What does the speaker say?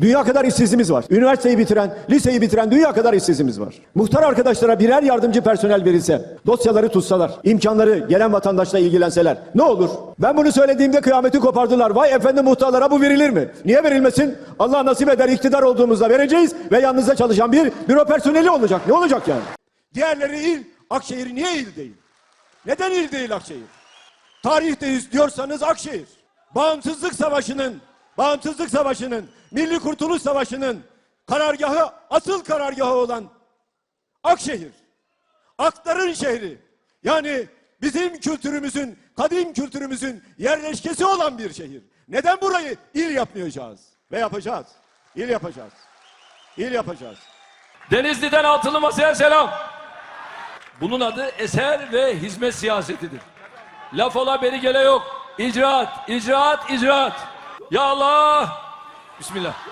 Dünya kadar işsizimiz var. Üniversiteyi bitiren, liseyi bitiren dünya kadar işsizimiz var. Muhtar arkadaşlara birer yardımcı personel verilse, dosyaları tutsalar, imkanları gelen vatandaşla ilgilenseler ne olur? Ben bunu söylediğimde kıyameti kopardılar. Vay efendim muhtarlara bu verilir mi? Niye verilmesin? Allah nasip eder iktidar olduğumuzda vereceğiz ve yanınızda çalışan bir büro personeli olacak. Ne olacak yani? Diğerleri il, Akşehir niye il değil? Neden il değil Akşehir? Tarihte diyorsanız Akşehir. Bağımsızlık Savaşı'nın, Bağımsızlık Savaşı'nın, Milli Kurtuluş Savaşı'nın karargahı, asıl karargahı olan Akşehir. Akların şehri. Yani bizim kültürümüzün, kadim kültürümüzün yerleşkesi olan bir şehir. Neden burayı il yapmayacağız? Ve yapacağız. İl yapacağız. İl yapacağız. Denizli'den altılı masaya selam. Bunun adı eser ve hizmet siyasetidir. Laf ola beri gele yok. İcraat, icraat, icraat. Ya Allah. Bismillah.